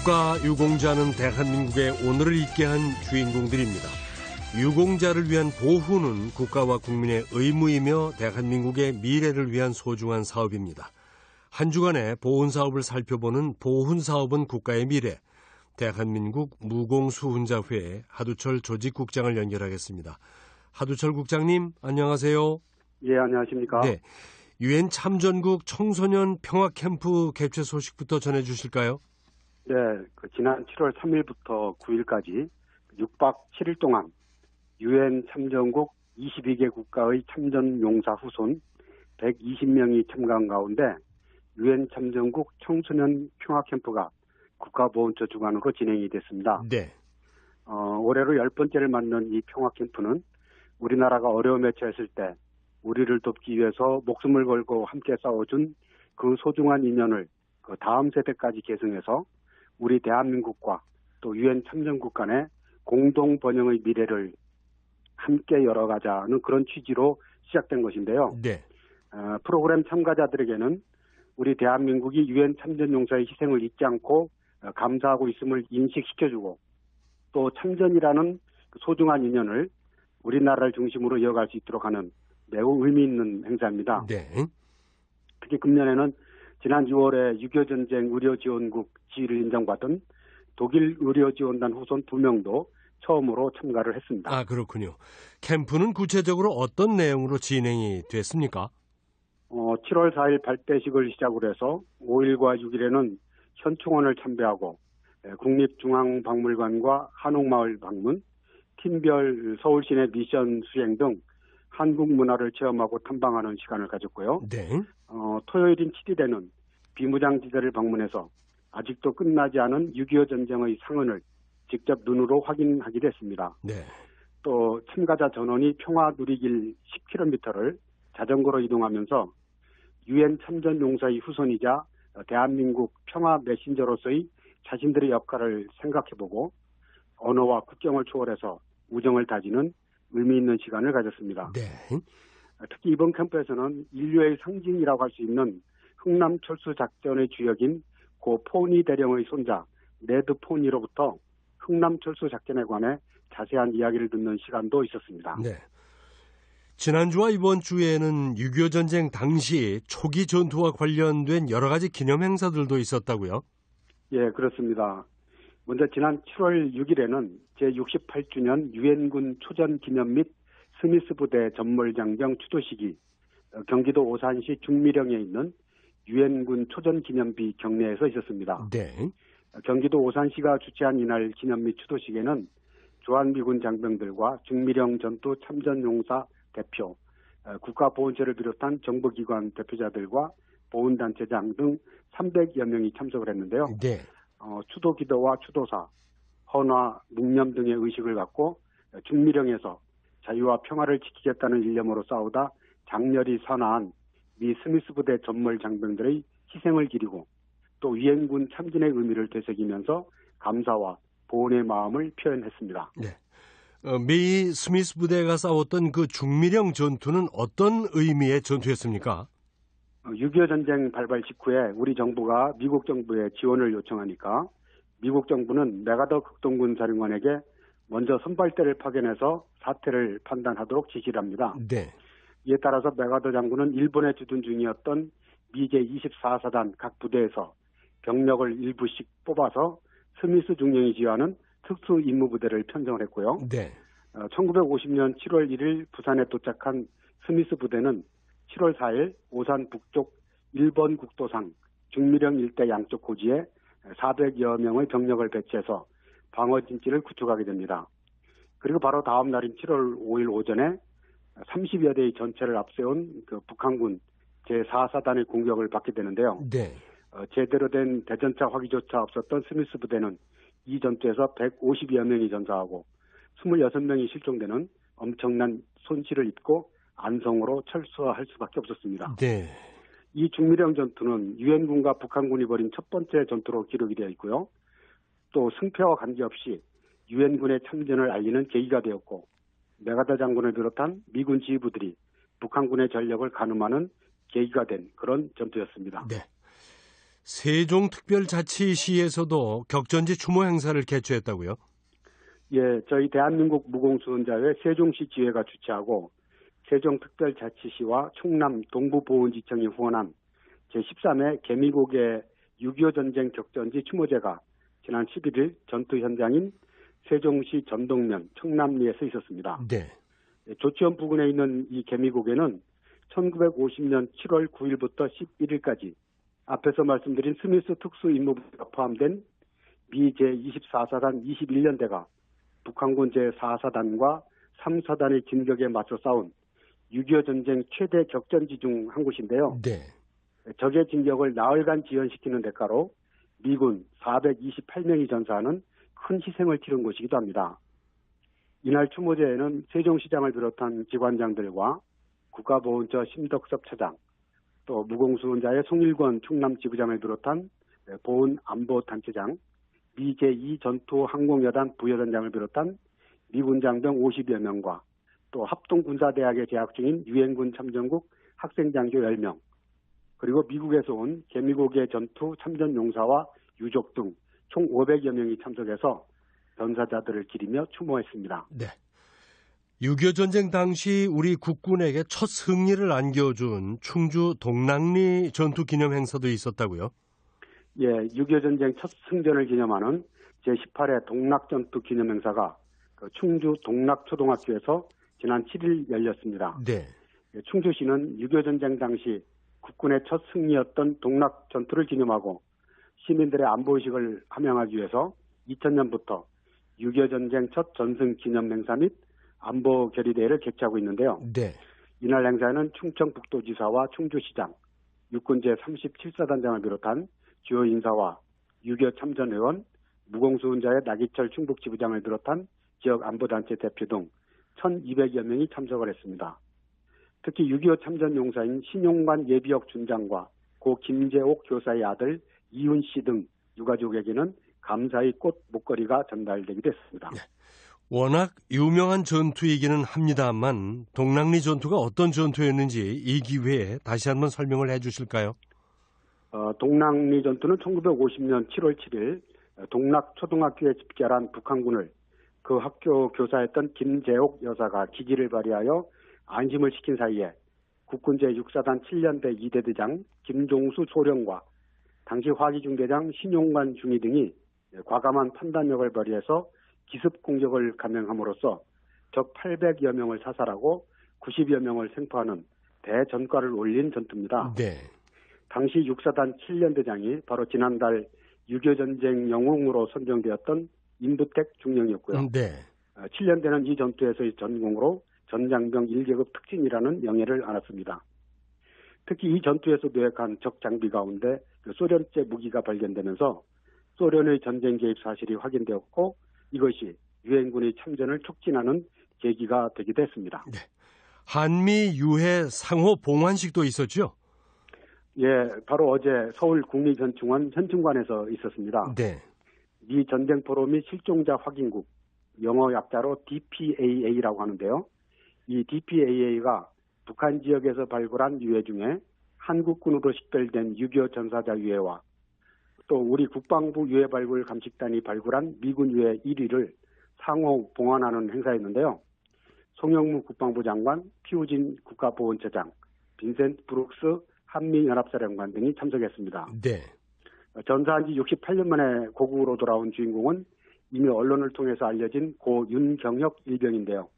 국가 유공자는 대한민국의 오늘을 있게 한 주인공들입니다. 유공자를 위한 보호는 국가와 국민의 의무이며 대한민국의 미래를 위한 소중한 사업입니다. 한 주간의 보훈 사업을 살펴보는 보훈 사업은 국가의 미래. 대한민국 무공수훈자회 하두철 조직국장을 연결하겠습니다. 하두철 국장님, 안녕하세요. 예, 안녕하십니까? 네. 유엔 참전국 청소년 평화 캠프 개최 소식부터 전해 주실까요? 네, 그 지난 7월 3일부터 9일까지 6박 7일 동안 유엔 참전국 22개 국가의 참전 용사 후손 120명이 참가한 가운데 유엔 참전국 청소년 평화 캠프가 국가보훈처 주관으로 진행이 됐습니다. 네. 어, 올해로 열 번째를 맞는 이 평화 캠프는 우리나라가 어려움에 처했을 때 우리를 돕기 위해서 목숨을 걸고 함께 싸워준 그 소중한 인연을 그 다음 세대까지 계승해서 우리 대한민국과 또 유엔 참전국 간의 공동 번영의 미래를 함께 열어가자는 그런 취지로 시작된 것인데요. 네. 어, 프로그램 참가자들에게는 우리 대한민국이 유엔 참전용사의 희생을 잊지 않고 어, 감사하고 있음을 인식시켜주고 또 참전이라는 그 소중한 인연을 우리나라를 중심으로 이어갈 수 있도록 하는 매우 의미 있는 행사입니다. 네. 특히 금년에는 지난 6월에 6.25 전쟁 의료지원국 지위를 인정받은 독일 의료지원단 후손 2명도 처음으로 참가를 했습니다. 아, 그렇군요. 캠프는 구체적으로 어떤 내용으로 진행이 됐습니까? 어, 7월 4일 발대식을 시작으로 해서 5일과 6일에는 현충원을 참배하고 에, 국립중앙박물관과 한옥마을 방문, 팀별 서울 시내 미션 수행 등 한국 문화를 체험하고 탐방하는 시간을 가졌고요. 네. 어, 토요일인 7일에는 비무장지대를 방문해서 아직도 끝나지 않은 6.25 전쟁의 상흔을 직접 눈으로 확인하기도 했습니다. 네. 또 참가자 전원이 평화 누리길 10km를 자전거로 이동하면서 유엔 참전 용사의 후손이자 대한민국 평화 메신저로서의 자신들의 역할을 생각해보고 언어와 국경을 초월해서 우정을 다지는 의미 있는 시간을 가졌습니다. 네. 특히 이번 캠프에서는 인류의 상징이라고 할 수 있는 흥남 철수 작전의 주역인 고 포니 대령의 손자 레드 포니로부터 흥남 철수 작전에 관해 자세한 이야기를 듣는 시간도 있었습니다. 네. 지난주와 이번 주에는 6.25 전쟁 당시 초기 전투와 관련된 여러 가지 기념 행사들도 있었다고요? 예, 그렇습니다. 먼저 지난 7월 6일에는 제68주년 유엔군 초전 기념 및 스미스 부대 전몰 장병 추도식이 어, 경기도 오산시 중미령에 있는 유엔군 초전 기념비 경내에서 있었습니다. 네. 경기도 오산시가 주최한 이날 기념 및 추도식에는 주한미군 장병들과 중미령 전투 참전용사 대표, 어, 국가보훈처를 비롯한 정부기관 대표자들과 보훈단체장 등 300여 명이 참석을 했는데요. 네. 어, 추도 기도와 추도사, 헌화, 묵념 등의 의식을 갖고 중미령에서 자유와 평화를 지키겠다는 일념으로 싸우다 장렬히 선화한 미 스미스 부대 전몰 장병들의 희생을 기리고 또 위엔군 참진의 의미를 되새기면서 감사와 보훈의 마음을 표현했습니다. 네. 어, 미 스미스 부대가 싸웠던 그 중미령 전투는 어떤 의미의 전투였습니까? 6.25 전쟁 발발 직후에 우리 정부가 미국 정부에 지원을 요청하니까 미국 정부는 메가더 극동군 사령관에게 먼저 선발대를 파견해서 사태를 판단하도록 지시를 합니다. 네. 이에 따라서 메가더 장군은 일본에 주둔 중이었던 미제 24사단 각 부대에서 병력을 일부씩 뽑아서 스미스 중령이 지휘하는 특수 임무 부대를 편성을 했고요. 네. 어, 1950년 7월 1일 부산에 도착한 스미스 부대는 7월 4일 오산 북쪽 1번 국도상 중미령 일대 양쪽 고지에 400여 명의 병력을 배치해서 방어 진지를 구축하게 됩니다. 그리고 바로 다음 날인 7월 5일 오전에 30여 대의 전체를 앞세운 그 북한군 제4사단의 공격을 받게 되는데요. 네. 어, 제대로 된 대전차 화기조차 없었던 스미스 부대는 이 전투에서 150여 명이 전사하고 26명이 실종되는 엄청난 손실을 입고 안성으로 철수할 수밖에 없었습니다. 네. 이 중미령 전투는 유엔군과 북한군이 벌인 첫 번째 전투로 기록이 되어 있고요. 또 승패와 관계없이 유엔군의 참전을 알리는 계기가 되었고 메가더 장군을 비롯한 미군 지휘부들이 북한군의 전력을 가늠하는 계기가 된 그런 전투였습니다. 네. 세종특별자치시에서도 격전지 추모 행사를 개최했다고요? 예, 저희 대한민국 무공수원자회 세종시 지회가 주최하고 세종특별자치시와 충남 동부보훈지청이 후원한 제13회 개미고개 6.25 전쟁 격전지 추모제가 지난 11일 전투 현장인 세종시 전동면 청남리에서 있었습니다. 네. 예, 조치원 부근에 있는 이 개미고개는 1950년 7월 9일부터 11일까지 앞에서 말씀드린 스미스 특수 임무부가 포함된 미 제24사단 21년대가 북한군 제4사단과 3사단의 진격에 맞서 싸운 6.25 전쟁 최대 격전지 중 한 곳인데요. 네. 적의 진격을 나흘간 지연시키는 대가로 미군 428명이 전사하는 큰 희생을 치른 곳이기도 합니다. 이날 추모제에는 세종시장을 비롯한 기관장들과 국가보훈처 심덕섭 차장, 또 무공수원자의 송일권 충남 지부장을 비롯한 보훈 안보 단체장, 미 제2 전투 항공여단 부여단장을 비롯한 미군장 등 50여 명과 또 합동군사대학에 재학 중인 유엔군 참전국 학생장교 10명, 그리고 미국에서 온 개미고개 전투 참전 용사와 유족 등 총 500여 명이 참석해서 전사자들을 기리며 추모했습니다. 네. 6.25 전쟁 당시 우리 국군에게 첫 승리를 안겨준 충주 동락리 전투 기념 행사도 있었다고요? 예, 6.25 전쟁 첫 승전을 기념하는 제18회 동락 전투 기념 행사가 그 충주 동락초등학교에서 지난 7일 열렸습니다. 네. 예, 충주시는 6.25 전쟁 당시 국군의 첫 승리였던 동락 전투를 기념하고 시민들의 안보의식을 함양하기 위해서 2000년부터 6.25 전쟁 첫 전승 기념 행사 및 안보 결의대회를 개최하고 있는데요. 네. 이날 행사에는 충청북도지사와 충주시장, 육군 제 37사단장을 비롯한 주요 인사와 6.25 참전 의원, 무공수훈자의 나기철 충북지부장을 비롯한 지역 안보단체 대표 등 1,200여 명이 참석을 했습니다. 특히 6.25 참전 용사인 신용관 예비역 준장과 고 김재옥 교사의 아들 이훈 씨 등 유가족에게는 감사의 꽃 목걸이가 전달되기도 했습니다. 워낙 유명한 전투이기는 합니다만 동락리 전투가 어떤 전투였는지 이 기회에 다시 한번 설명을 해 주실까요? 어, 동락리 전투는 1950년 7월 7일 동락 초등학교에 집결한 북한군을 그 학교 교사였던 김재옥 여사가 기지를 발휘하여 안심을 시킨 사이에 국군 제6사단 7년대 2대대장 김종수 소령과 당시 화기중대장 신용관 중위 등이 과감한 판단력을 발휘해서 기습 공격을 감행함으로써 적 800여 명을 사살하고 90여 명을 생포하는 대전과를 올린 전투입니다. 네. 당시 6사단 7년대장이 바로 지난달 6.25 전쟁 영웅으로 선정되었던 임부택 중령이었고요. 네. 7년대는 이 전투에서의 전공으로 전장병 1계급 특진이라는 명예를 안았습니다. 특히 이 전투에서 노획한 적 장비 가운데 그 소련제 무기가 발견되면서 소련의 전쟁 개입 사실이 확인되었고 이것이 유엔군의 참전을 촉진하는 계기가 되기도 했습니다. 한미 유해 상호 봉환식도 있었죠? 예, 바로 어제 서울 국립현충원 현충관에서 있었습니다. 네. 미 전쟁포로 및 실종자 확인국, 영어 약자로 DPAA라고 하는데요. 이 DPAA가 북한 지역에서 발굴한 유해 중에 한국군으로 식별된 6.25 전사자 유해와 또 우리 국방부 유해 발굴 감식단이 발굴한 미군 유해 1위를 상호 봉환하는 행사였는데요. 송영무 국방부 장관, 피우진 국가보훈처장, 빈센트 브룩스 한미연합사령관 등이 참석했습니다. 네. 전사한 지 68년 만에 고국으로 돌아온 주인공은 이미 언론을 통해서 알려진 고 윤경혁 일병인데요.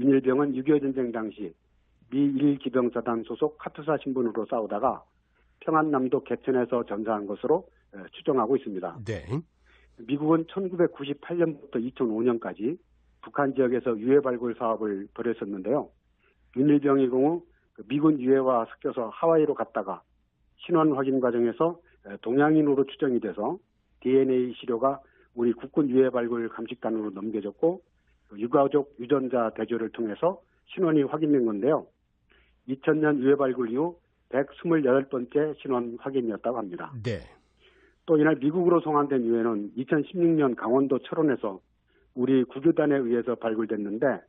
윤 일병은 6.25 전쟁 당시 미 1기병사단 소속 카투사 신분으로 싸우다가 평안남도 개천에서 전사한 것으로 추정하고 있습니다. 네. 미국은 1998년부터 2005년까지 북한 지역에서 유해 발굴 사업을 벌였었는데요. 윤일병의 경우 그 미군 유해와 섞여서 하와이로 갔다가 신원 확인 과정에서 동양인으로 추정이 돼서 DNA 시료가 우리 국군 유해 발굴 감식단으로 넘겨졌고 그 유가족 유전자 대조를 통해서 신원이 확인된 건데요. 2000년 유해 발굴 이후 128번째 신원 확인이었다고 합니다. 네. 또 이날 미국으로 송환된 유해는 2016년 강원도 철원에서 우리 구교단에 의해서 발굴됐는데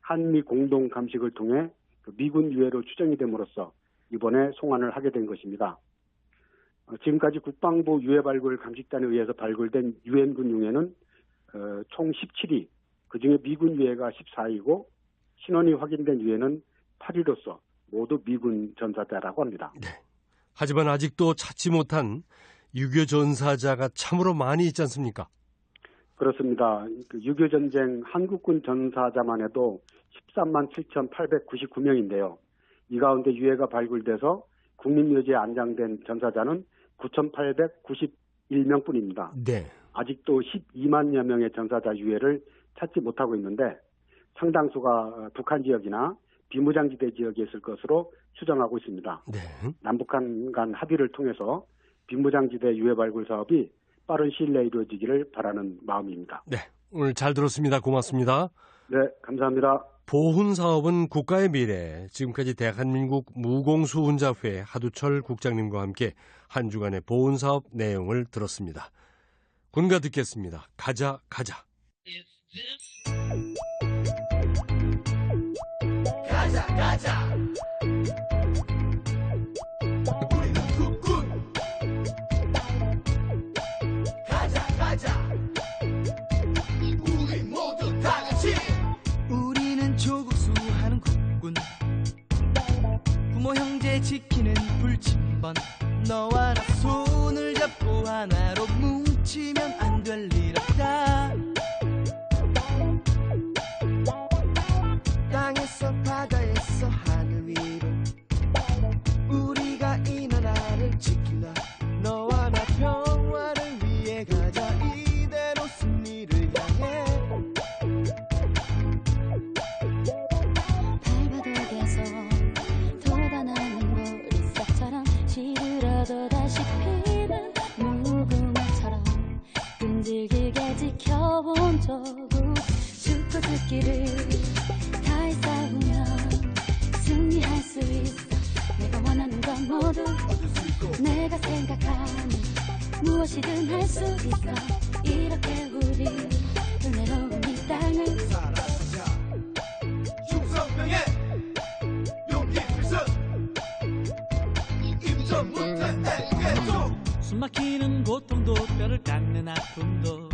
한미 공동 감식을 통해 그 미군 유해로 추정이 됨으로써 이번에 송환을 하게 된 것입니다. 어, 지금까지 국방부 유해 발굴 감식단에 의해서 발굴된 유엔군 유해는 어, 총 17위, 그중에 미군 유해가 14위고 신원이 확인된 유해는 8위로서 모두 미군 전사자라고 합니다. 하지만 아직도 찾지 못한 유교 전사자가 참으로 많이 있지 않습니까? 그렇습니다. 그 유교 전쟁 한국군 전사자만 해도 13만 7,899명인데요. 이 가운데 유해가 발굴돼서 국립묘지에 안장된 전사자는 9,891명뿐입니다. 네. 아직도 12만여 명의 전사자 유해를 찾지 못하고 있는데 상당수가 북한 지역이나 비무장지대 지역에 있을 것으로 추정하고 있습니다. 네. 남북한 간 합의를 통해서 비무장지대 유해 발굴 사업이 빠른 시일 내에 이루어지기를 바라는 마음입니다. 네. 오늘 잘 들었습니다. 고맙습니다. 네, 감사합니다. 보훈 사업은 국가의 미래. 지금까지 대한민국 무공수훈자회 하두철 국장님과 함께 한 주간의 보훈 사업 내용을 들었습니다. 군가 듣겠습니다. 가자 가자. 가자 땅에서 바다에서 하늘 위로. 우리가 이 나라를 지킬라. 너와 나 평화를 위해 가자. 이대로 승리를 향해. 발바닥에서 돋아나는 보리색처럼 시들어도 다시 피는 무궁화처럼 끈질기게 지켜본 조국 죽고 죽기를 다해 싸우면 승리할 수 있어. 내가 원하는 건 모두 내가 생각하는 무엇이든 할 수 있어. 이렇게 우리 은혜로운 이 땅을 충성명예 용기 필승. 임전 못해 내게도 숨막히는 고통도 뼈를 깎는 아픔도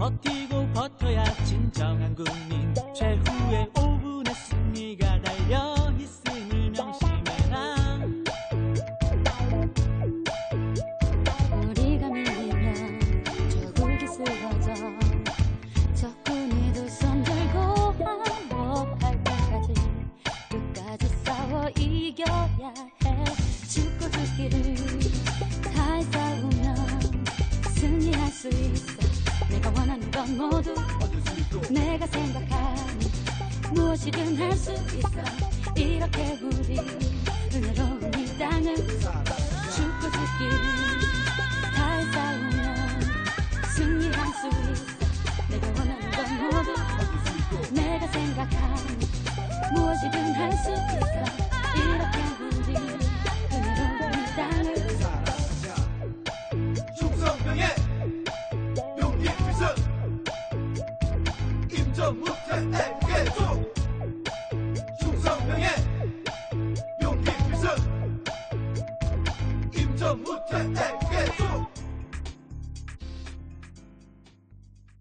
버티고 버텨야 진정한 군인 최후의 5분의 승리가 달려 있음을 명심해라. 우리가 밀리면 저국이 쓰러져 적군이 두 손 들고 항복할 때까지 끝까지 싸워 이겨야 해. 죽고 죽기를 다해 싸우면 승리할 수 있어 내가 원하는 건 모두 내가 생각하는 무엇이든 할 수 있어. 이렇게 우리 은혜로운 이 땅을 죽고 죽기를 다해 싸우면 승리할 수 있어. 내가 원하는 건 모두 내가 생각하는 무엇이든 할 수 있어